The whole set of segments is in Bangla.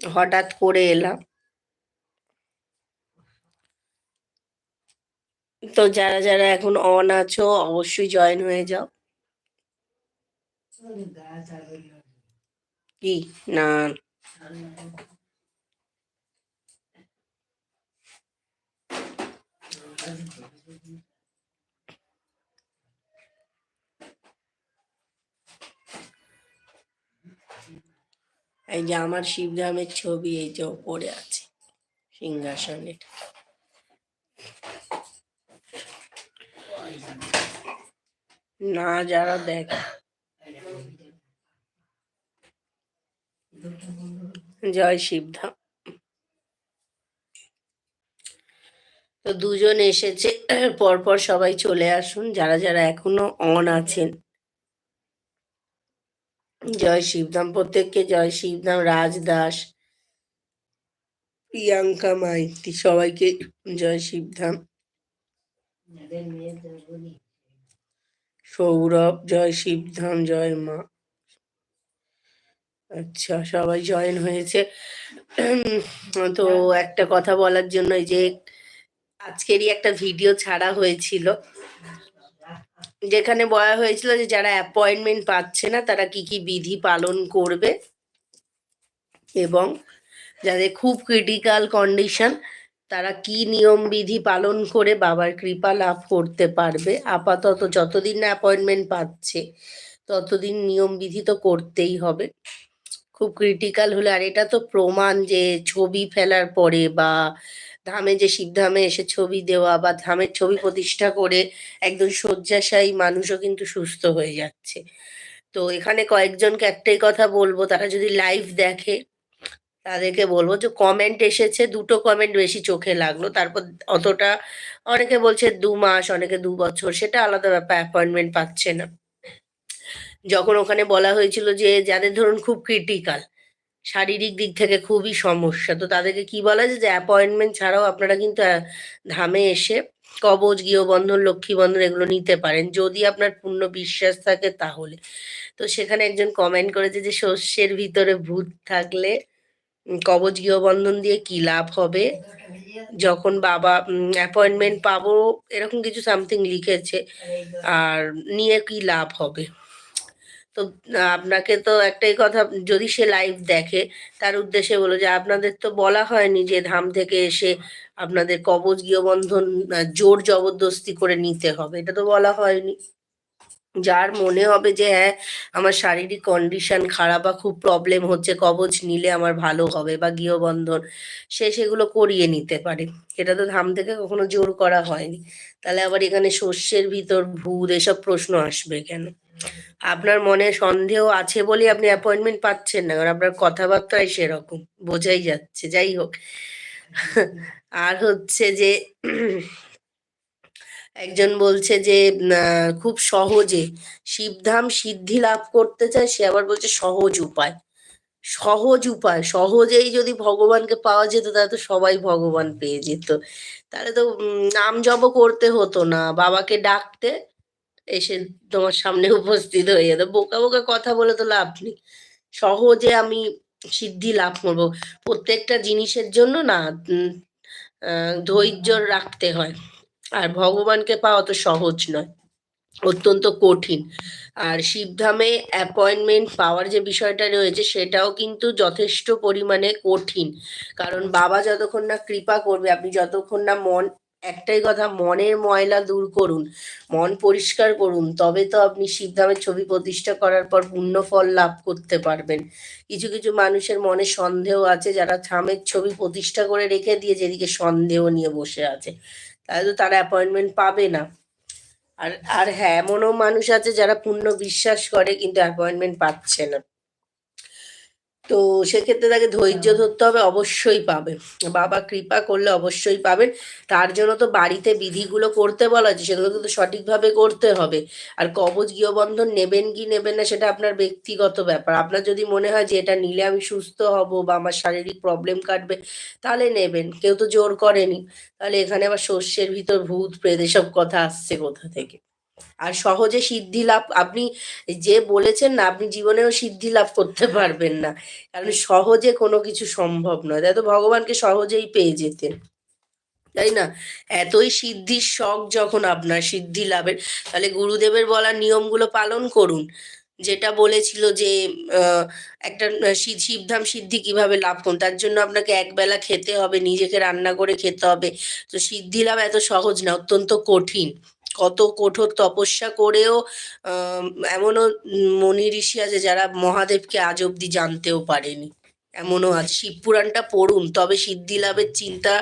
হঠাৎ করে এলাম। তো যারা যারা এখন অন আছো, অবশ্যই জয়েন হয়ে যাও। কি? না। এই যে আমার শিবধামের ছবি, এই যে ওপরে আছে সিংহাসনে। না, যারা দেখ জয় শিবধাম। তো দুজন এসেছে, পরপর সবাই চলে আসুন, যারা যারা এখনও অন আছেন। জয় শিবধাম প্রত্যেককে জয় শিবধাম রাজ দাস, প্রিয়াঙ্কা মাইতি, সবাইকে জয় শিবধাম সৌরভ, জয় শিবধাম জয় মা। আচ্ছা সবাই জয়েন হয়েছে। তো একটা কথা বলার জন্য যে, আজকেরই একটা ভিডিও ছাড়া হয়েছিল। যেখানে বলা হয়েছিল যে যারা অ্যাপয়েন্টমেন্ট পাচ্ছে না, তারা কি কি বিধি পালন করবে এবং যাদের খুব ক্রিটিক্যাল কন্ডিশন তারা কি নিয়ম বিধি পালন করে বাবার কৃপা লাভ করতে পারবে। আপাতত যতদিন না অ্যাপয়েন্টমেন্ট পাচ্ছে, ততদিন নিয়ম বিধি তো করতেই হবে। খুব ক্রিটিক্যাল হলে, আর এটা তো প্রমাণ যে ছবি ফেলার পরে বা ধামে যে শিবধামে এসে ছবি দেওয়া বা ধামের ছবি প্রতিষ্ঠা করে একদম শয্যাশায়ী মানুষও কিন্তু সুস্থ হয়ে যাচ্ছে। তো এখানে কয়েকজনকে একটাই কথা বলব, তারা যদি লাইভ দেখে তাদেরকে বলব যে কমেন্ট এসেছে, দুটো কমেন্ট বেশি চোখে লাগল। তারপর অতটা অনেকে বলছে দু মাস, অনেকে দু বছর, সেটা আলাদা ব্যাপার অ্যাপয়েন্টমেন্ট পাচ্ছে না। যখন ওখানে বলা হয়েছিল যে, যাদের ধরুন খুব ক্রিটিক্যাল শারীরিক দিক থেকে খুবই সমস্যা। তো তাদেরকে কি বলা যে অ্যাপয়েন্টমেন্ট ছাড়াও আপনারা কিন্তু ধামে এসে কবচ গৃহবন্ধন লক্ষ্মী বন্ধন এগুলো নিতে পারেন। যদি আপনার পূর্ণ বিশ্বাস থাকে তাহলে। তো সেখানে একজন কমেন্ট করেছে যে শস্যের ভিতরে ভূত থাকলে কবচ গৃহবন্ধন দিয়ে কি লাভ হবে? যখন বাবা অ্যাপয়েন্টমেন্ট পাবো, এরকম কিছু সামথিং লিখেছে। আর নিয়ে কি লাভ হবে? তো আপনাকে তো একটাই কথা, যদি সে লাইভ দেখে, তার উদ্দেশ্যে বলো যে আপনাদের তো বলা হয়নি যে ধাম থেকে এসে আপনাদের কবচ গৃহবন্ধন জোর জবরদস্তি করে নিতে হবে। এটা তো বলা হয়নি। যার মনে হবে যে হ্যাঁ আমার শারীরিক কন্ডিশন খারাপ বা খুব প্রবলেম হচ্ছে কবচ নিলে আমার ভালো হবে বা গৃহবন্ধন, সে সেগুলো করিয়ে নিতে পারে। এটা তো ধাম থেকে কখনো জোর করা হয়নি। তাহলে আবার এখানে শস্যের ভিতর ভূত এসব প্রশ্ন আসবে কেন? আপনার মনে সন্দেহ আছে বলে আপনি অ্যাপয়েন্টমেন্ট পাচ্ছেন না, কারণ আপনার কথাবার্তাই সেরকম, বোঝাই যাচ্ছে, যাই হোক। আর হচ্ছে যে, একজন বলছে যে খুব সহজে শিবধাম সিদ্ধি লাভ করতে চায়, সে আবার বলছে সহজ উপায়। সহজ উপায়, সহজেই যদি ভগবানকে পাওয়া যেত, তাহলে তো সবাই ভগবান পেয়ে যেত। তাহলে তো নাম জপ করতে হতো না। বাবাকে ডাকতে এসে তোমার সামনে উপস্থিত হয়ে যেত। বোকা বোকা কথা বলে তো লাভ নেই। সহজে আমি সিদ্ধি লাভ করব। প্রত্যেকটা জিনিসের জন্য না ধৈর্য রাখতে হয়। আর ভগবানকে পাওয়া তো সহজ নয়। অত্যন্ত কঠিন। আর শিবধামে অ্যাপয়েন্টমেন্ট পাওয়ার যে বিষয়টা রয়েছে সেটাও কিন্তু যথেষ্ট পরিমাণে কঠিন। কারণ বাবা যতক্ষণ না কৃপা করবে, আপনি যতক্ষণ না মন, একটাই কথা, মনের ময়লা দূর করুন, মন পরিষ্কার করুন, তবে তো আপনি শিবধামের ছবি প্রতিষ্ঠা করার পর পূর্ণ ফল লাভ করতে পারবেন। কিছু কিছু মানুষের মনে সন্দেহ আছে, যারা থামের ছবি প্রতিষ্ঠা করে রেখে দিয়ে যেদিকে সন্দেহ নিয়ে বসে আছে। তাহলে তো তারা অ্যাপয়েন্টমেন্ট পাবে না। আর আর হ্যাঁ এমনও মানুষ আছে যারা পূর্ণ বিশ্বাস করে কিন্তু অ্যাপয়েন্টমেন্ট পাচ্ছে না। তো সেক্ষেত্রে তাকে ধৈর্য ধরতে হবে অবশ্যই পাবে। বাবা কৃপা করলে অবশ্যই পাবেন। তার জন্য তো বাড়িতে বিধিগুলো করতে বলা হয়েছে সেগুলো কিন্তু সঠিকভাবে করতে হবে। আর কবচ গৃহবন্ধন নেবেন কি নেবেন না সেটা আপনার ব্যক্তিগত ব্যাপার। আপনার যদি মনে হয় যে এটা নিলে আমি সুস্থ হব বা আমার শারীরিক প্রবলেম কাটবে তাহলে নেবেন। কেউ তো জোর করেনি। তাহলে এখানে আবার শস্যের ভিতর ভূত প্রেত এসব কথা আসছে কোথা থেকে? আর সহজে সিদ্ধি লাভ, আপনি যে বলেছেন না, আপনি জীবনেও সিদ্ধি লাভ করতে পারবেন না। কারণ সহজে কোনো কিছু সম্ভব নয়। তাই তো ভগবানকে সহজেই পেয়ে যেতেন। তাই না? এতই সিদ্ধির শখ যখন আপনার সিদ্ধি লাভের, তাহলে গুরুদেবের বলা নিয়মগুলো পালন করুন। যেটা বলেছিল যে একটা শিবধাম সিদ্ধি কীভাবে লাভ করুন, তার জন্য আপনাকে একবেলা খেতে হবে, নিজেকে রান্না করে খেতে হবে। তো সিদ্ধি লাভ এত সহজ না, অত্যন্ত কঠিন। কত কঠোর তপস্যা করেও এমনও মনি ঋষি আছে যারা মহাদেবকে আজ অব্দি জানতেও পারেনি। এমনও আছে। শিবপুরাণটা পড়ুন, তবে সিদ্ধি লাভের চিন্তা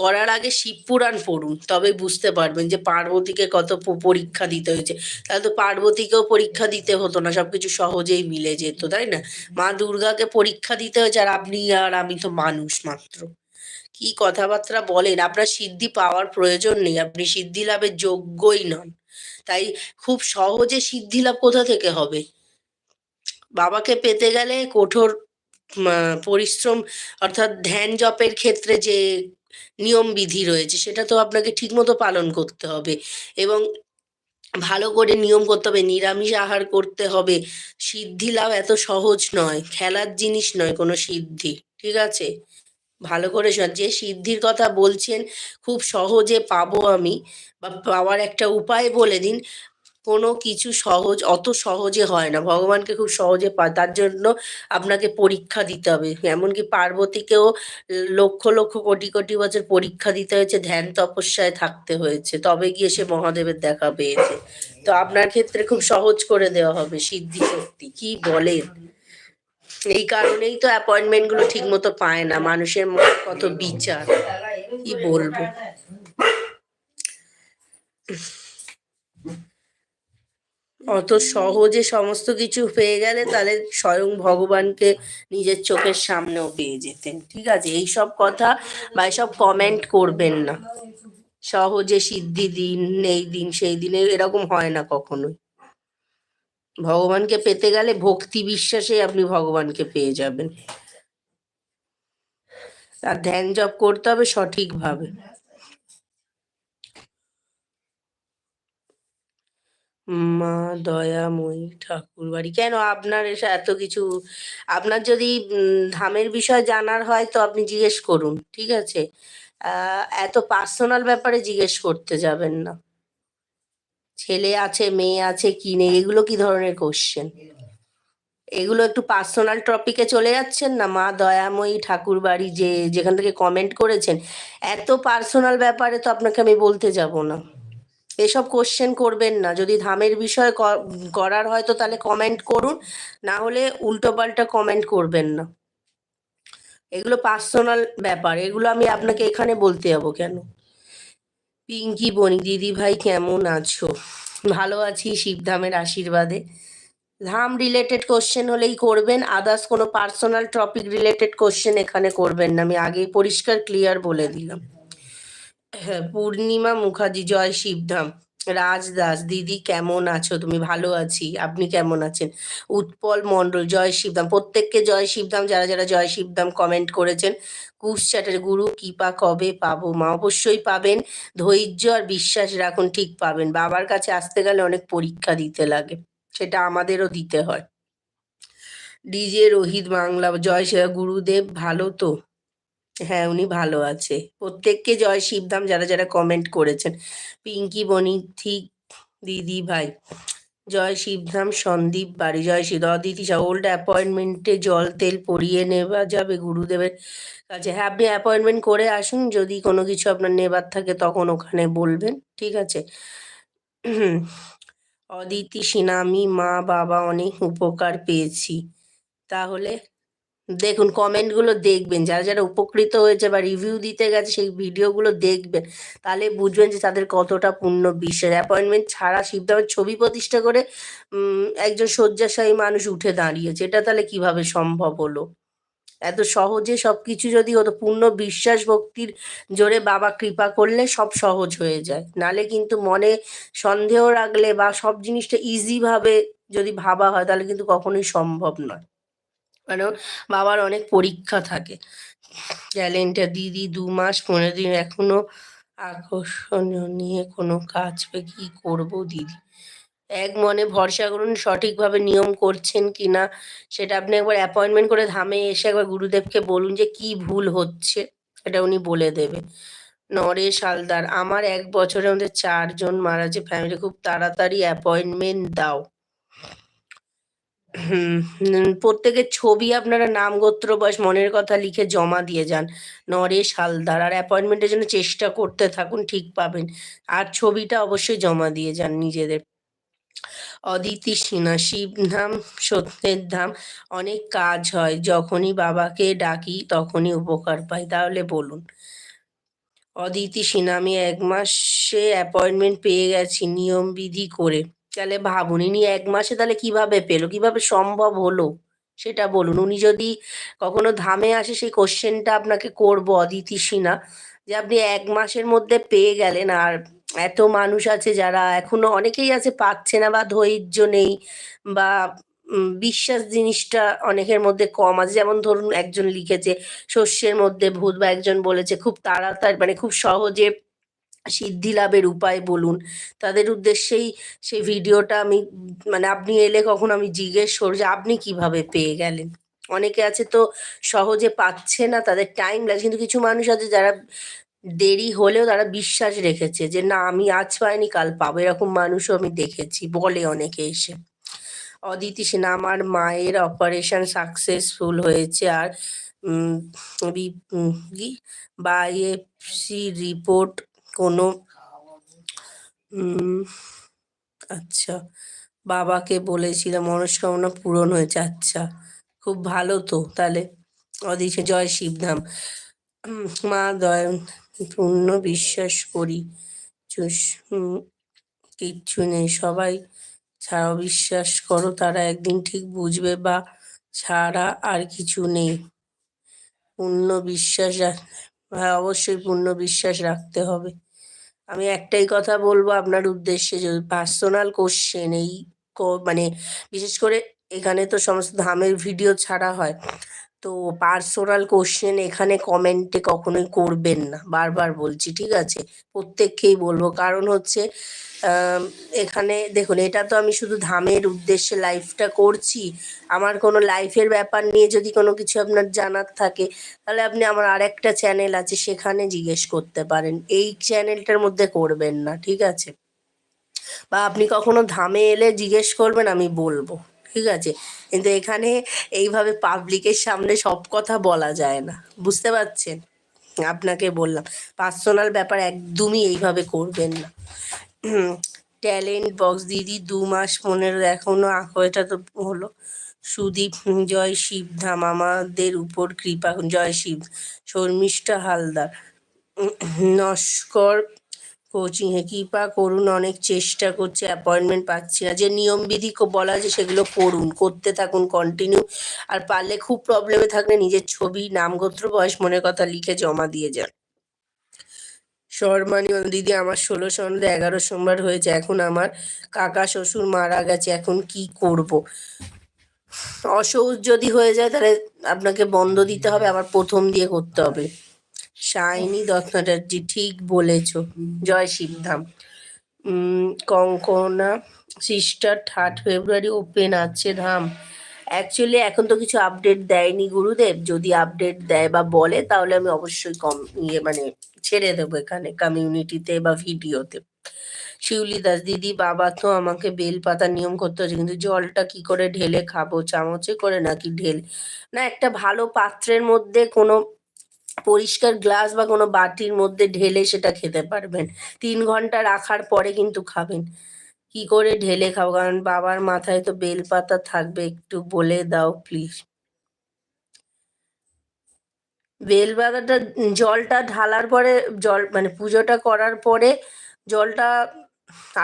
করার আগে শিবপুরাণ পড়ুন, তবে বুঝতে পারবেন যে পার্বতীকে কত পরীক্ষা দিতে হয়েছে। তাহলে তো পার্বতীকেও পরীক্ষা দিতে হতো না, সবকিছু সহজেই মিলে যেত, তাই না? মা দুর্গাকে পরীক্ষা দিতে হয়েছে, আর আপনি আর আমি তো মানুষ মাত্র। কি কথাবার্তা বলেন? আপনার সিদ্ধি পাওয়ার প্রয়োজন নেই। আপনি সিদ্ধি লাভের যোগ্যই নন। তাই খুব সহজে সিদ্ধি লাভ কোথা থেকে হবে? বাবাকে পেতে গেলে কঠোর পরিশ্রম অর্থাৎ ধ্যান জপের ক্ষেত্রে যে নিয়ম বিধি রয়েছে, সেটা তো আপনাকে ঠিকমতো পালন করতে হবে এবং ভালো করে নিয়ম করতে হবে। নিরামিষ আহার করতে হবে। সিদ্ধি লাভ এত সহজ নয়। খেলার জিনিস নয় কোনো সিদ্ধি। ঠিক আছে? ভালো করে যে সিদ্ধির কথা বলছেন, খুব সহজে পাবো আমি। বা পাওয়ার একটা উপায় বলে দিন, কোনো কিছু সহজ, অত সহজে হয় না। ভগবানকে খুব সহজে পায় তার জন্য আপনাকে পরীক্ষা দিতে হবে। এমনকি পার্বতীকেও লক্ষ লক্ষ, কোটি কোটি বছর পরীক্ষা দিতে হয়েছে, ধ্যান তপস্যায় থাকতে হয়েছে। তবে গিয়ে সে মহাদেবের দেখা পেয়েছে। তো আপনার ক্ষেত্রে খুব সহজ করে দেওয়া হবে সিদ্ধি শক্তি। কি বলেন? এই কারণেই তো অ্যাপয়েন্টমেন্টগুলো ঠিক মতো পায় না। মানুষের মনে কত বিচার। কি বলব? অত সহজে সমস্ত কিছু পেয়ে গেলে তাহলে স্বয়ং ভগবানকে নিজের চোখের সামনেও পেয়ে যেতেন। ঠিক আছে? এই সব কথা বা এসব কমেন্ট করবেন না। সহজে সিদ্ধি দিন, এই দিন, সেই দিনে এরকম হয় না কখনোই। ভগবানকে পেতে গেলে ভক্তি বিশ্বাসে আপনি ভগবানকে পেয়ে যাবেন। আর ধ্যান জপ করতে হবে সঠিকভাবে। মা দয়াময়ী ঠাকুর বাড়ি কেন আপনার এসে এত কিছু? আপনার যদি ধামের বিষয় জানার হয় তো আপনি জিজ্ঞেস করুন, ঠিক আছে? এত পার্সোনাল ব্যাপারে জিজ্ঞেস করতে যাবেন না। ছেলে আছে, মেয়ে আছে, কি নেই, এগুলো কি ধরনের কোশ্চেন এগুলো একটু পার্সোনাল টপিকে চলে যাচ্ছেন না? মা দয়াময়ী ঠাকুর বাড়ি যে যেখান থেকে কমেন্ট করেছেন, এত পার্সোনাল ব্যাপারে তো আপনাকে আমি বলতে যাব না। এসব কোশ্চেন করবেন না। যদি ধামের বিষয়ে করার হয় তো তাহলে কমেন্ট করুন, না হলে উল্টোপাল্টা কমেন্ট করবেন না। এগুলো পার্সোনাল ব্যাপার। এগুলো আমি আপনাকে এখানে বলতে যাব কেন? পিঙ্কি, বনি দিদি ভাই কেমন আছো? ভালো আছি শিবধামের আশীর্বাদে। ধাম রিলেটেড কোশ্চেন হলেই করবেন আদার্স কোনো পার্সোনাল টপিক রিলেটেড কোশ্চেন এখানে করবেন না। আমি আগেই পরিষ্কার ক্লিয়ার বলে দিলাম। হ্যাঁ পূর্ণিমা মুখার্জি, জয় শিবধাম। রাজ দাস দিদি কেমন আছো? তুমি ভালো আছি? আপনি কেমন আছেন? উৎপল মণ্ডল, জয় শিবধাম। প্রত্যেককে জয় শিবধাম। যারা যারা জয় শিবধাম কমেন্ট করেছেন, কুশ চ্যাটের গুরু, কৃপা কবে পাবো মা? অবশ্যই পাবেন। ধৈর্য আর বিশ্বাস রাখুন, ঠিক পাবেন। বাবার কাছে আসতে গেলে অনেক পরীক্ষা দিতে লাগে। সেটা আমাদেরও দিতে হয়। ডিজে রোহিত বাংলা, জয় গুরুদেব ভালো তো? হ্যাঁ উনি ভালো আছে। প্রত্যেককে জয় শিবধাম। যারা যারা কমেন্ট করেছেন পিঙ্কি, বনি, ঠিক, দিদি, ভাই। জয় শিবধাম, সন্দীপ, বাড়ি জয় শিব। অদিতি শাহ ওল্ড অ্যাপয়েন্টমেন্টে জল, তেল পরিয়ে নেওয়া যাবে গুরুদেবের কাছে। হ্যাঁ আপনি অ্যাপয়েন্টমেন্ট করে আসুন, যদি কোনো কিছু আপনার নেবার থাকে, তখন ওখানে বলবেন, ঠিক আছে? অদিতি সিনহা আমি মা, বাবা, অনেক উপকার পেয়েছি। তাহলে দেখুন কমেন্টগুলো দেখবেন। যারা যারা উপকৃত হয়েছে বা রিভিউ দিতে গেছে, সেই ভিডিওগুলো দেখবেন। তাহলে বুঝবেন যে তাদের কতটা পূর্ণ বিশ্বাস। অ্যাপয়েন্টমেন্ট ছাড়া শিবধামের ছবি প্রতিষ্ঠা করে একজন শয্যাশায়ী মানুষ উঠে দাঁড়িয়েছে। এটা তাহলে কীভাবে সম্ভব হলো? এত সহজে সবকিছু যদি হতো পূর্ণ বিশ্বাস ভক্তির জোরে বাবা কৃপা করলে সব সহজ হয়ে যায়। নালে কিন্তু মনে সন্দেহ রাখলে বা সব জিনিসটা ইজি ভাবে যদি ভাবা হয়, তাহলে কিন্তু কখনোই সম্ভব নয়। কারণ বাবার অনেক পরীক্ষা থাকে। ট্যালেন্টের দিদি দু মাস পনেরো দিন এখনও আকর্ষণীয় নিয়ে কোনো কাজ পে কি করব দিদি? এক মনে ভরসা করুন সঠিকভাবে নিয়ম করছেন কি না, সেটা আপনি একবার অ্যাপয়েন্টমেন্ট করে ধামে এসে একবার গুরুদেবকে বলুন যে কি ভুল হচ্ছে এটা উনি বলে দেবে নরেশ হালদার, আমার এক বছরের মধ্যে চারজন মারা, যে ফ্যামিলি খুব তাড়াতাড়ি অ্যাপয়েন্টমেন্ট দাও। প্রত্যেকের ছবি আপনারা নাম গোত্র বয়স মনের কথা লিখে জমা দিয়ে যান। নরেশ হালদার, আর অ্যাপয়েন্টমেন্টের জন্য চেষ্টা করতে থাকুন, ঠিক পাবেন। আর ছবিটা অবশ্যই জমা দিয়ে যান নিজেদের। অদিতি সিনহা শিবধাম সত্যের ধাম, অনেক কাজ হয়। যখনই বাবাকে ডাকি, তখনই উপকার পাই। তাহলে বলুন। অদিতি সিনহা, আমি এক মাসে অ্যাপয়েন্টমেন্ট পেয়ে গেছি, নিয়ম বিধি করে। তাহলে ভাবুন, ইনি এক মাসে তাহলে কীভাবে পেল? কীভাবে সম্ভব হলো? সেটা বলুন। উনি যদি কখনো ধামে আসে, সেই কোশ্চেনটা আপনাকে করব অদিতি সিনহা যে আপনি এক মাসের মধ্যে পেয়ে গেলেন। আর এত মানুষ আছে যারা এখনও অনেকেই আছে, পাচ্ছে না বা ধৈর্য নেই বা বিশ্বাস জিনিসটা অনেকের মধ্যে কম আছে। যেমন ধরুন, একজন লিখেছে, শস্যের মধ্যে ভূত বা একজন বলেছে, খুব তাড়াতাড়ি মানে খুব সহজে সিদ্ধি লাভের উপায় বলুন। তাদের উদ্দেশ্যেই সেই ভিডিওটা আমি মানে আপনি এলে কখন আমি জিজ্ঞেস করব যে আপনি কীভাবে পেয়ে গেলেন? অনেকে আছে তো সহজে পাচ্ছে না তাদের টাইম লাগছে। কিন্তু কিছু মানুষ আছে যারা দেরি হলেও তারা বিশ্বাস রেখেছে যে না আমি আজ পাইনি কাল পাবো। এরকম মানুষও আমি দেখেছি বলে অনেকে এসে। অদিতি সিনহা আমার মায়ের অপারেশন সাকসেসফুল হয়েছে আর উম, বি- উম, রিপোর্ট কোনো আচ্ছা বাবাকে বলেছিলাম মনস্কামনা পূরণ হয়েছে আচ্ছা খুব ভালো তো, তাহলে। অদিশে জয় শিবধাম। মা দয় পূর্ণ বিশ্বাস করি কিচ্ছু নেই, সবাই ছাড়া বিশ্বাস করো, তারা একদিন ঠিক বুঝবে বা ছাড়া আর কিছু নেই। পূর্ণ বিশ্বাস হ্যাঁ অবশ্যই পূর্ণ বিশ্বাস রাখতে হবে। আমি একটাই কথা বলব আপনার উদ্দেশ্যে যদি পার্সোনাল কোশ্চেন এই মানে বিশেষ করে এখানে তো সমস্ত ধামের ভিডিও ছাড়া হয়। তো পার্সোনাল কোশ্চেন এখানে কমেন্টে কখনোই করবেন না, বারবার বলছি, ঠিক আছে? প্রত্যেককেই বলব। কারণ হচ্ছে এখানে দেখুন, এটা তো আমি শুধু ধামের উদ্দেশ্যে লাইফটা করছি। আমার কোনো লাইফের ব্যাপার নিয়ে যদি কোনো কিছু আপনার জানার থাকে, তাহলে আপনি আমার আরেকটা চ্যানেল আছে, সেখানে জিজ্ঞেস করতে পারেন। এই চ্যানেলটার মধ্যে করবেন না, ঠিক আছে? বা আপনি কখনো ধামে এলে জিজ্ঞেস করবেন, আমি বলব, ঠিক আছে? কিন্তু এখানে এইভাবে পাবলিকের সামনে সব কথা বলা যায় না, বুঝতে পারছেন? আপনাকে বললাম পার্সোনাল ব্যাপার একদমই এইভাবে করবেন না। ট্যালেন্ট বক্স, দিদি দু মাস পনেরো এখনও এটা তো হলো। সুদীপ, জয় শিব ধাম আমাদের উপর কৃপা। জয় শিব, শর্মিষ্ঠা হালদার। নস্কর কোচিং এ কৃপা করুন, অনেক চেষ্টা করছে অ্যাপয়েন্টমেন্ট পাচ্ছি না। যে নিয়মবিধি বলা আছে সেগুলো করুন, করতে থাকুন কন্টিনিউ আর পারলে খুব প্রবলেমে থাকলে নিজের ছবি নাম গোত্র বয়স, মনের কথা লিখে জমা দিয়ে যান। শর্মানি দিদি আমার ষোলো সন্ধ্যে এগারো সোমবার হয়েছে এখন আমার কাকা শ্বশুর মারা গেছে এখন কি করব? অসৌচ যদি হয়ে যায় তাহলে আপনাকে বন্ধ দিতে হবে আবার প্রথম দিয়ে করতে হবে। শাইনি দত্তনাটার্জি ঠিক বলেছ। জয় Shibdham. Um, Kankana sister third February open আছে ধাম। অ্যাকচুয়ালি এখন তো কিছু আপডেট দেয়নি গুরুদেব। যদি আপডেট দেয় বা বলে তাহলে আমি অবশ্যই কম ইয়ে মানে ছেড়ে দেবো এখানে কমিউনিটিতে বা ভিডিওতে শিউলি দাস, দিদি, বাবা তো আমাকে বেল পাতা নিয়ম করতে হচ্ছে, কিন্তু জলটা কি করে ঢেলে খাব, চামচে করে নাকি ঢেলে? না, একটা ভালো পাত্রের মধ্যে কোনো পরিষ্কার গ্লাস বা কোনো বাটির মধ্যে ঢেলে সেটা খেতে পারবেন। তিন ঘণ্টা রাখার পরে কিন্তু খাবেন। কি করে ঢেলে খাব? কারণ বাবার মাথায় তো বেল পাতা থাকবে, একটু বলে দাও প্লিজ বেলপাতাটা জলটা ঢালার পরে জল মানে পুজোটা করার পরে জলটা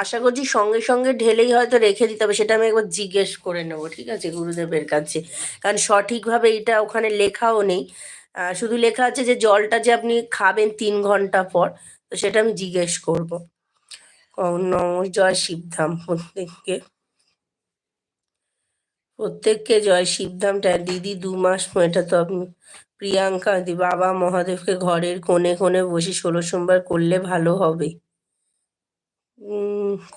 আশা করছি সঙ্গে সঙ্গে ঢেলেই হয়তো রেখে দিতে হবে, সেটা আমি একবার জিজ্ঞেস করে নেব, ঠিক আছে, গুরুদেবের কাছে। কারণ সঠিকভাবে এটা ওখানে লেখাও নেই। শুধু লেখা আছে যে জলটা যে আপনি খাবেন তিন ঘণ্টা পর, তো সেটা আমি জিজ্ঞেস করব। নম জয় শিবধাম, প্রত্যেককে। প্রত্যেককে জয় শিবধামটা, দিদি দু মাস, এটা তো আপনি প্রিয়াঙ্কা, দি বাবা মহাদেবকে ঘরের কোণে কোণে বসে ষোলো সোমবার করলে ভালো হবে।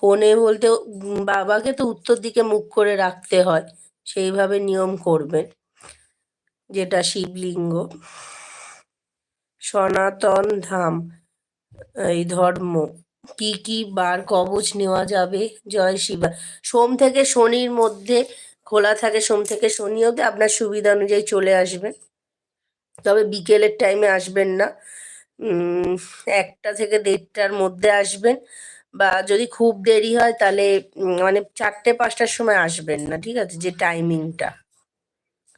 কোণে বলতে বাবাকে তো উত্তর দিকে মুখ করে রাখতে হয়, সেইভাবে নিয়ম করবেন যেটা শিবলিঙ্গ। সনাতন ধাম, এই ধর্ম, কি কি বার কবচ নেওয়া যাবে? জয় শিবা। সোম থেকে শনির মধ্যে খোলা থাকে, সোম থেকে শনি অবধি আপনার সুবিধা অনুযায়ী চলে আসবেন তবে বিকেলের টাইমে আসবেন না। একটা থেকে দেড়টার মধ্যে আসবেন বা যদি খুব দেরি হয় তাহলে মানে চারটে, পাঁচটার সময় আসবেন না, ঠিক আছে? যে টাইমিংটা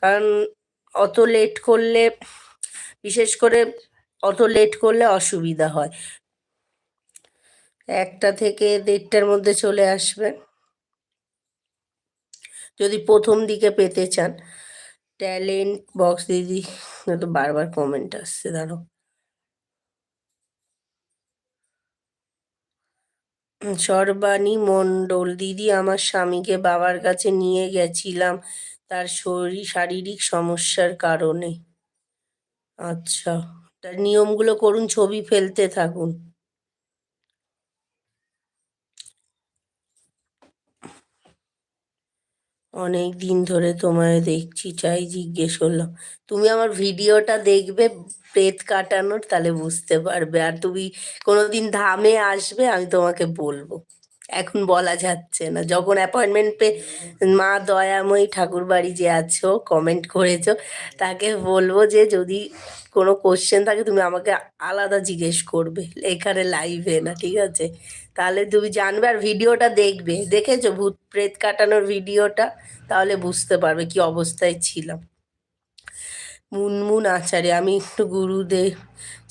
কারণ অত লেট করলে, বিশেষ করে অত লেট করলে অসুবিধা হয়। একটা থেকে দেড়টার মধ্যে চলে আসবেন। যদি প্রথম দিকে পেতে চান। ট্যালেন্ট বক্স দিদি তো বারবার কমেন্ট আসছে দাঁড়ো সর্বাণী মণ্ডল, দিদি আমার স্বামীকে বাবার কাছে নিয়ে গেছিলাম, তার শরীর শারীরিক সমস্যার কারণে। আচ্ছা তার নিয়মগুলো করুন, ছবি ফেলতে থাকুন। অনেক দিন ধরে তোমায় দেখছি, চাই জিজ্ঞেস করলাম। তুমি আমার ভিডিওটা দেখবে প্রেত কাটানোর, তাহলে বুঝতে পারবে। আর তুমি কোনোদিন ধামে আসবে, আমি তোমাকে বলব। এখন বলা যাচ্ছে না। যখন অ্যাপয়েন্টমেন্ট পে মা দয়াময়ী ঠাকুর বাড়ি যে আছো কমেন্ট করেছ, তাকে বলব যে যদি কোনো কোশ্চেন থাকে, তুমি আমাকে আলাদা জিজ্ঞেস করবে। এখানে লাইভে না, ঠিক আছে? তাহলে তুমি জানবে আর ভিডিওটা দেখবে। দেখেছ? ভূত প্রেত কাটানোর ভিডিওটা? তাহলে বুঝতে পারবে কি অবস্থায় ছিলাম। মুনমুন আচারে, আমি একটু গুরুদেব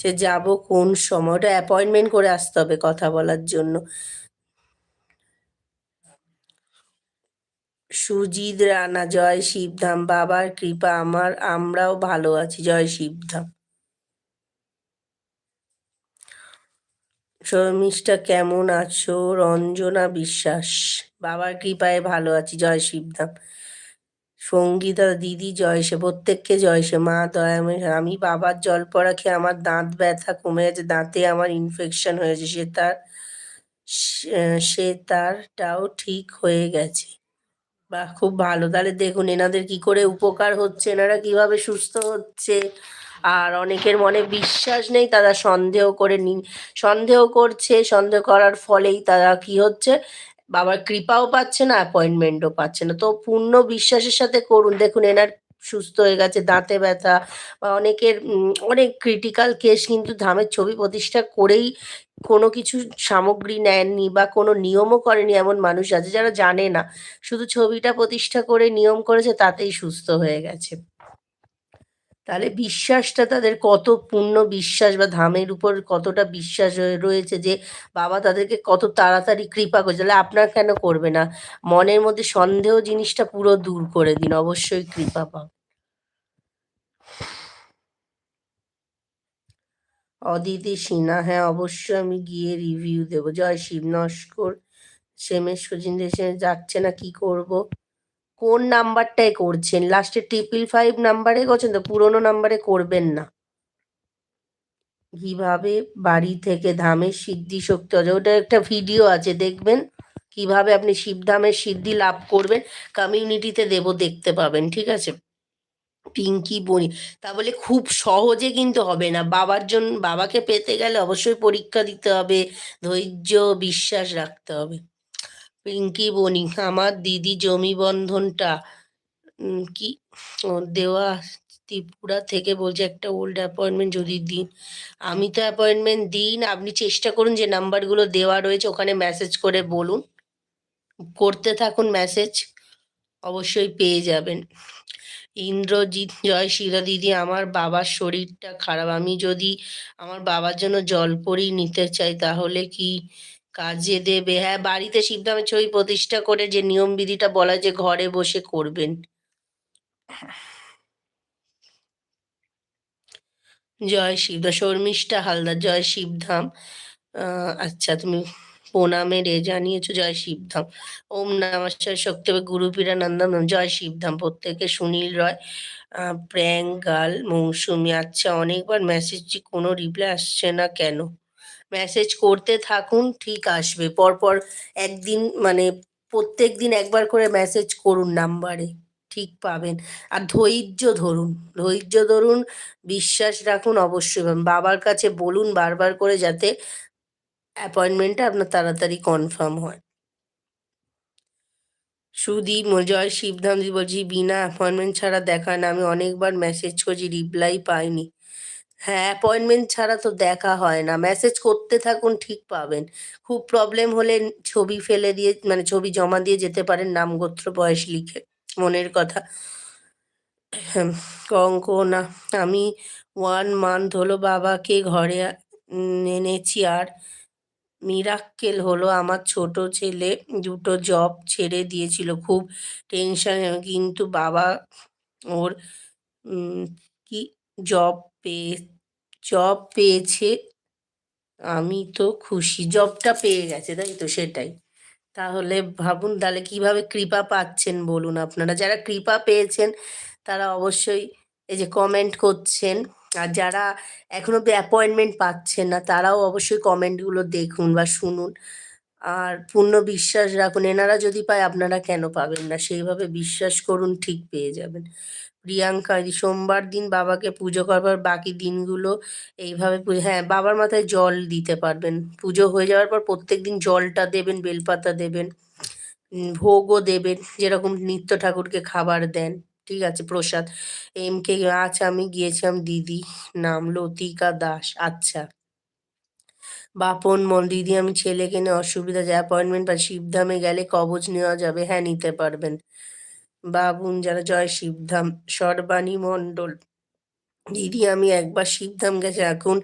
যে যাব কোন সময়? ওটা অ্যাপয়েন্টমেন্ট করে আসতে হবে কথা বলার জন্য। সুজিত রানা, জয় শিবধাম। বাবার কৃপা, আমার, আমরাও ভালো আছি। জয় শিবধাম। শর্মিষ্ঠা কেমন আছো? রঞ্জনা বিশ্বাস, বাবার কৃপায় ভালো আছি, জয় শিবধাম। সঙ্গীতা দিদি, জয় সে, প্রত্যেককে জয় সে, মা দয়াময়, আমি বাবার জল পড়া খেয়ে আমার দাঁত ব্যথা কমে গেছে, দাঁতে আমার ইনফেকশন হয়েছে, সে তার, সে তারটাও ঠিক হয়ে গেছে। বাহ, খুব ভালো। তাহলে দেখুন, এনাদের কি করে উপকার হচ্ছে, এনারা কীভাবে সুস্থ হচ্ছে? আর অনেকের মনে বিশ্বাস নেই, তারা সন্দেহ করে নি, সন্দেহ করছে, সন্দেহ করার ফলেই তারা কি হচ্ছে, বাবার কৃপাও পাচ্ছে না অ্যাপয়েন্টমেন্টও পাচ্ছে না। তো পূর্ণ বিশ্বাসের সাথে করুন, দেখুন এনার সুস্থ হয়ে গেছে, দাঁতে ব্যথা, বা অনেকের অনেক ক্রিটিক্যাল কেস কিন্তু ধামের ছবি প্রতিষ্ঠা করেই কোনো কিছু সামগ্রী নেননি বা কোনো নিয়মও করেনি এমন মানুষ আছে যারা জানে না। শুধু ছবিটা প্রতিষ্ঠা করে নিয়ম করেছে, তাতেই সুস্থ হয়ে গেছে। তাহলে বিশ্বাসটা তাদের কত পূর্ণ বিশ্বাস বা ধামের উপর কতটা বিশ্বাস রয়ে- রয়েছে যে বাবা তাদেরকে কত তাড়াতাড়ি কৃপা করছে? তাহলে আপনার কেন করবে না? মনের মধ্যে সন্দেহ জিনিসটা পুরো দূর করে দিন, অবশ্যই কৃপা পাবে। অদিতি সিনহা হ্যাঁ অবশ্যই আমি গিয়ে রিভিউ দেবো। জয় শিব, নস্কর সেমের সজিন এসে যাচ্ছে না, কি করব? কোন নাম্বারটায় করছেন? লাস্টে ট্রিপল ফাইভ নাম্বারে করছেন তো পুরোনো নাম্বারে করবেন না। কীভাবে বাড়ি থেকে ধামের সিদ্ধি শক্তি অর্জন ওটা একটা ভিডিও আছে, দেখবেন? কীভাবে আপনি শিবধামের সিদ্ধি লাভ করবেন? কমিউনিটিতে দেব দেখতে পাবেন, ঠিক আছে? পিঙ্কি বনি তা বলে খুব সহজে কিন্তু হবে না। বাবার জন্য বাবাকে পেতে গেলে অবশ্যই পরীক্ষা দিতে হবে, ধৈর্য, বিশ্বাস রাখতে হবে। পিঙ্কি বনি, আমার দিদি জমি বন্ধনটা কি দেওয়া ত্রিপুরা থেকে বলছে একটা ওল্ড অ্যাপয়েন্টমেন্ট যদি দিন। আমি তো অ্যাপয়েন্টমেন্ট দিন আপনি চেষ্টা করুন যে নাম্বারগুলো দেওয়া রয়েছে ওখানে মেসেজ করে বলুন। করতে থাকুন মেসেজ অবশ্যই পেয়ে যাবেন। ইন্দ্রজিৎ, জয় শিলা দিদি, আমার বাবার শরীরটা খারাপ। আমি যদি আমার বাবার জন্য জল জলপরি নিতে চাই, তাহলে কি কাজে দেবে। হ্যাঁ বাড়িতে শিব শিবধামের ছবি প্রতিষ্ঠা করে যে নিয়ম বিধিটা বলা যে ঘরে বসে করবেন। জয় শিবধাম শর্মিষ্ঠা হালদার, জয় শিবধাম। আচ্ছা তুমি প্রণামে রে জানিয়েছো, জয় শিবধাম। ওম নমস্কার শক্তি গুরুপীরা নন্দন জয় শিবধাম। প্রত্যেকে সুনীল রয় প্র্যাঙ্ক গার্ল মৌসুমি। আচ্ছা অনেকবার মেসেজ কোনো রিপ্লাই আসছে না কেন? মেসেজ করতে থাকুন, ঠিক আসবে। পরপর একদিন মানে প্রত্যেক দিন একবার করে মেসেজ করুন নাম্বারে ঠিক পাবেন। আর ধৈর্য ধরুন ধৈর্য ধরুন, বিশ্বাস রাখুন অবশ্যই। বাবার কাছে বলুন বারবার করে যাতে অ্যাপয়েন্টমেন্টটা আপনার তাড়াতাড়ি কনফার্ম হয়। সুদীপ জয় শিবধামজি বলছি, বিনা অ্যাপয়েন্টমেন্ট ছাড়া দেখায় না। আমি অনেকবার মেসেজ করছি রিপ্লাই পাইনি। হ্যাঁ অ্যাপয়েন্টমেন্ট ছাড়া তো দেখা হয় না। মেসেজ করতে থাকুন ঠিক পাবেন। খুব প্রবলেম হলে ছবি ফেলে দিয়ে মানে ছবি জমা দিয়ে যেতে পারেন নাম গোত্র বয়স লিখে। মনের কথা। হুম, কঙ্কনা আমি ওয়ান মান্থ হলো বাবাকে ঘরে এনেছি আর মিরাক্কেল হলো আমার ছোট ছেলে দুটো জব ছেড়ে দিয়েছিল। খুব টেনশন কিন্তু বাবা ওর কি জব পেয়ে জব পেয়েছে, আমি তো খুশি। জবটা পেয়ে গেছে, তাই তো? সেটাই। তাহলে ভাবুন, তাহলে কীভাবে কৃপা পাচ্ছেন বলুন আপনারা? যারা কৃপা পেয়েছেন, তারা অবশ্যই এই যে কমেন্ট করছেন। আর যারা এখনও অব্দি অ্যাপয়েন্টমেন্ট পাচ্ছেন না, তারাও অবশ্যই কমেন্টগুলো দেখুন বা শুনুন। আর পূর্ণ বিশ্বাস রাখুন, এনারা যদি পায় আপনারা কেন পাবেন না? সেইভাবে বিশ্বাস করুন, ঠিক পেয়ে যাবেন। প্রিয়াঙ্কা সোমবার দিন বাবাকে পুজো করবার বাকি দিনগুলো এইভাবে হ্যাঁ বাবার মাথায় জল দিতে পারবেন। পুজো হয়ে যাওয়ার পর প্রত্যেক দিন জলটা দেবেন, বেলপাতা দেবেন ভোগও দেবেন, যেরকম নিত্য ঠাকুরকে খাবার দেন, ঠিক আছে? প্রসাদ। এম কে আচ্ছা আমি গিয়েছিলাম দিদি, নাম লতিকা দাস আচ্ছা। বাপন মল দিদি আমি ছেলেকে নিয়ে অসুবিধা, যে অ্যাপয়েন্টমেন্ট বা শিবধামে গেলে কবজ নেওয়া যাবে হ্যাঁ নিতে পারবেন। বাবুন যারা জয় শিবধাম, সর্বাণী মণ্ডল। দিদি, আমি একবার শিবধাম গেছি, এখন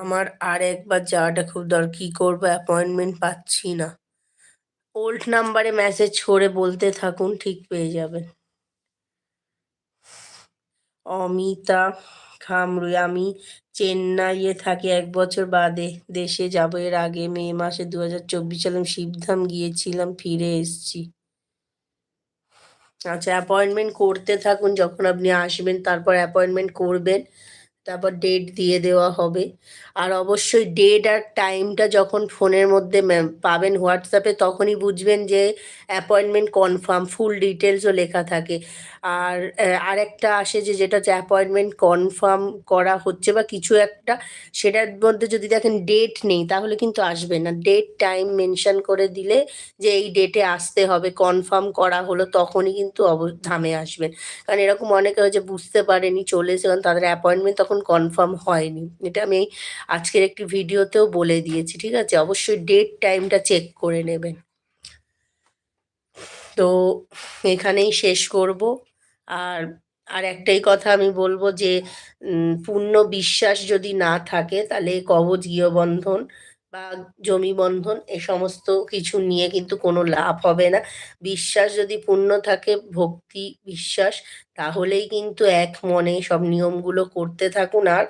আমার আর একবার যাওয়াটা খুব দর কি করব অ্যাপয়েন্টমেন্ট পাচ্ছি না। ওল্ড নাম্বারে মেসেজ করে বলতে থাকুন, ঠিক পেয়ে যাবেন। অমিতা খামরুই, আমি চেন্নাইয়ে থাকি এক বছর বাদে, দেশে যাব এর আগে মে মাসে দু হাজার চব্বিশ সালে শিবধাম গিয়েছিলাম, ফিরে এসেছি। আচ্ছা অ্যাপয়েন্টমেন্ট করতে থাকুন যখন আপনি আসবেন তারপর অ্যাপয়েন্টমেন্ট করবেন। তারপর ডেট দিয়ে দেওয়া হবে। আর অবশ্যই ডেট আর টাইমটা যখন ফোনের মধ্যে পাবেন হোয়াটসঅ্যাপে তখনই বুঝবেন যে অ্যাপয়েন্টমেন্ট কনফার্ম ফুল ডিটেলসও লেখা থাকে। আর আরেকটা আসে যে যেটা হচ্ছে অ্যাপয়েন্টমেন্ট কনফার্ম করা হচ্ছে বা কিছু একটা, সেটার মধ্যে যদি দেখেন ডেট নেই, তাহলে কিন্তু আসবে না। ডেট টাইম মেনশন করে দিলে যে এই ডেটে আসতে হবে কনফার্ম করা হলো, তখনই কিন্তু অব, ধামে আসবেন। কারণ এরকম অনেকে হয়েছে বুঝতে পারেনি চলে এসে কারণ তাদের অ্যাপয়েন্টমেন্ট তখন কনফার্ম হয়নি। এটা আমি আজকের একটি ভিডিওতেও বলে দিয়েছি, ঠিক আছে? অবশ্যই ডেট টাইমটা চেক করে নেবেন। তো এখানেই শেষ করব। আর আর একটাই কথা আমি বলব যে পূর্ণ বিশ্বাস যদি না থাকে, তাহলে কবচ গৃহবন্ধন বা জমি বন্ধন এ সমস্ত কিছু নিয়ে কিন্তু কোনো লাভ হবে না। বিশ্বাস যদি পূর্ণ থাকে, ভক্তি বিশ্বাস, তাহলেই কিন্তু এক মনে সব নিয়মগুলো করতে থাকুন। আর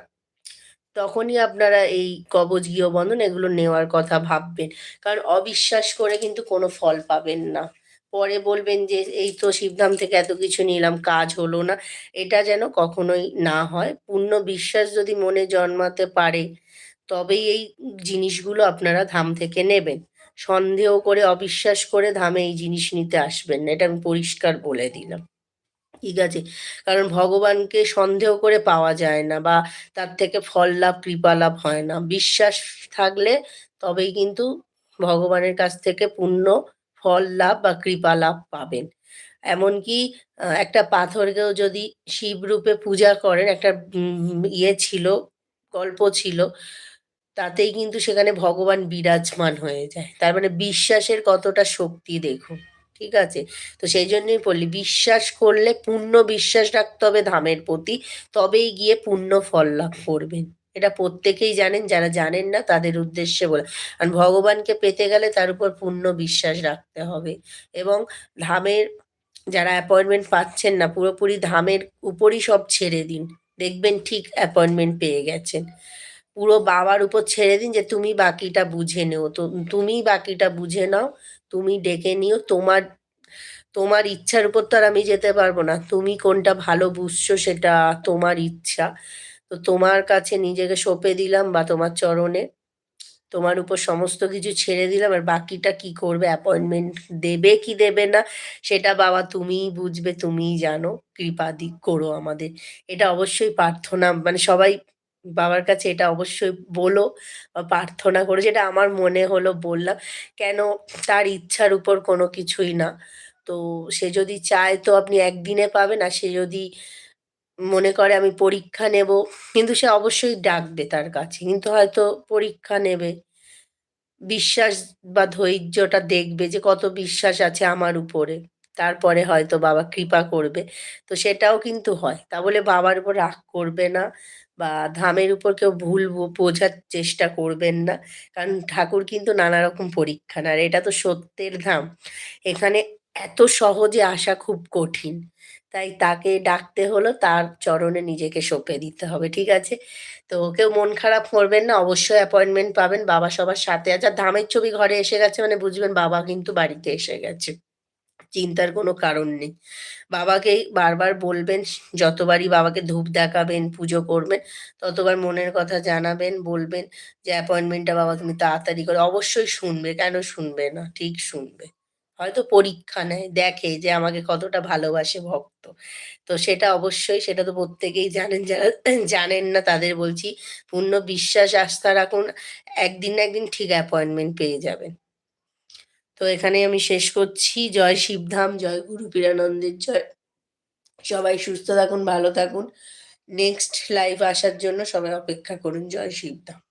তখনই আপনারা এই কবচ গৃহবন্ধন এগুলো নেওয়ার কথা ভাববেন। কারণ অবিশ্বাস করে কিন্তু কোনো ফল পাবেন না। পরে বলবেন যে, এই তো শিবধাম থেকে এত কিছু নিলাম, কাজ হলো না। এটা যেন কখনোই না হয়। পূর্ণ বিশ্বাস যদি মনে জন্মাতে পারে তবেই এই জিনিসগুলো আপনারা ধাম থেকে নেবেন। সন্দেহ করে, অবিশ্বাস করে ধামে এই জিনিস নিতে আসবেন না। এটা আমি পরিষ্কার বলে দিলাম। ঠিক আছে? কারণ ভগবানকে সন্দেহ করে পাওয়া যায় না বা তার থেকে ফল লাভ, কৃপা লাভ হয় না। বিশ্বাস থাকলে তবেই কিন্তু ভগবানের কাছ থেকে পূর্ণ ফল লাভ বা কৃপা লাভ পাবেন। এমনকি একটা পাথরকেও যদি শিব রূপে পূজা করেন, একটা ইয়ে ছিল, গল্প ছিল তাতেই কিন্তু সেখানে ভগবান বিরাজমান হয়ে যায়। তার মানে বিশ্বাসের কতটা শক্তি দেখুন, ঠিক আছে? তো সেই জন্যই বললি, বিশ্বাস করলে পূর্ণ বিশ্বাস রাখতে হবে ধামের প্রতি, তবেই গিয়ে পূর্ণ ফল লাভ করবেন। এটা প্রত্যেকেই জানেন, যারা জানেন না তাদের উদ্দেশ্যে বলে। আর ভগবানকে পেতে গেলে তার উপর পূর্ণ বিশ্বাস রাখতে হবে। এবং ধামের যারা অ্যাপয়েন্টমেন্ট পাচ্ছেন না, পুরোপুরি ধামের উপরই সব ছেড়ে দিন। দেখবেন ঠিক অ্যাপয়েন্টমেন্ট পেয়ে গেছেন। পুরো বাবার উপর ছেড়ে দিন যে তুমি বাকিটা বুঝে নেও। তো তুমি বাকিটা বুঝে নাও, তুমি ডেকে নিও। তোমার তোমার ইচ্ছার উপর তো আর আমি যেতে পারব না। তুমি কোনটা ভালো বুঝছ সেটা তোমার ইচ্ছা। তো তোমার কাছে নিজেকে সঁপে দিলাম বা তোমার চরণে। তোমার উপর সমস্ত কিছু ছেড়ে দিলাম আর বাকিটা কি করবে? অ্যাপয়েন্টমেন্ট দেবে কি দেবে না? সেটা বাবা তুমিই বুঝবে, তুমিই জানো। কৃপা দিক করো আমাদের। এটা অবশ্যই প্রার্থনা। মানে সবাই বাবার কাছে এটা অবশ্যই বলো বা প্রার্থনা করো, যেটা আমার মনে হলো বললাম। কেন তার ইচ্ছার উপর কোনো কিছুই না। তো সে যদি চায় তো আপনি একদিনে পাবেন, আর সে যদি মনে করে আমি পরীক্ষা নেব, কিন্তু সে অবশ্যই ডাকবে তার কাছে, কিন্তু হয়তো পরীক্ষা নেবে। বিশ্বাস বা ধৈর্যটা দেখবে যে কত বিশ্বাস আছে আমার উপরে, তারপরে হয়তো বাবা কৃপা করবে। তো সেটাও কিন্তু হয়। তা বলে বাবার উপর রাগ করবে না। বা ধামের উপর কেউ ভুল বোঝার চেষ্টা করবেন না। কারণ ঠাকুর কিন্তু নানা রকম পরীক্ষা আর এটা তো সত্যের ধাম। এখানে এত সহজে আসা খুব কঠিন। তাই তাকে ডাকতে হলো, তার চরণে নিজেকে সঁপে দিতে হবে, ঠিক আছে? তো কেউ মন খারাপ করবেন না, অবশ্যই অ্যাপয়েন্টমেন্ট পাবেন, বাবা সবার সাথে আছে। ধামের ছবি ঘরে এসে গেছে মানে বুঝবেন বাবা কিন্তু বাড়িতে এসে গেছে। চিন্তার কোনো কারণ নেই। বাবাকেই বারবার বলবেন, যতবারই বাবাকে ধূপ দেখাবেন, পুজো করবেন, ততবার মনের কথা জানাবেন, বলবেন যে অ্যাপয়েন্টমেন্টটা বাবা তুমি তাড়াতাড়ি করে অবশ্যই শুনবে। কেন শুনবে না? ঠিক শুনবে। হয়তো পরীক্ষা নেয়, দেখে যে আমাকে কতটা ভালোবাসে ভক্ত। তো সেটা অবশ্যই, সেটা তো প্রত্যেকেই জানেন যারা জানেন না তাদের বলছি, পূর্ণ বিশ্বাস, আস্থা রাখুন, একদিন না একদিন ঠিক অ্যাপয়েন্টমেন্ট পেয়ে যাবেন। তো এখানে আমি শেষ করছি। জয় শিবধাম, জয় গুরু পীরানন্দের জয়। সবাই সুস্থ থাকুন, ভালো থাকুন। নেক্সট লাইভ আসার জন্য সবাই অপেক্ষা করুন। জয় শিবধাম।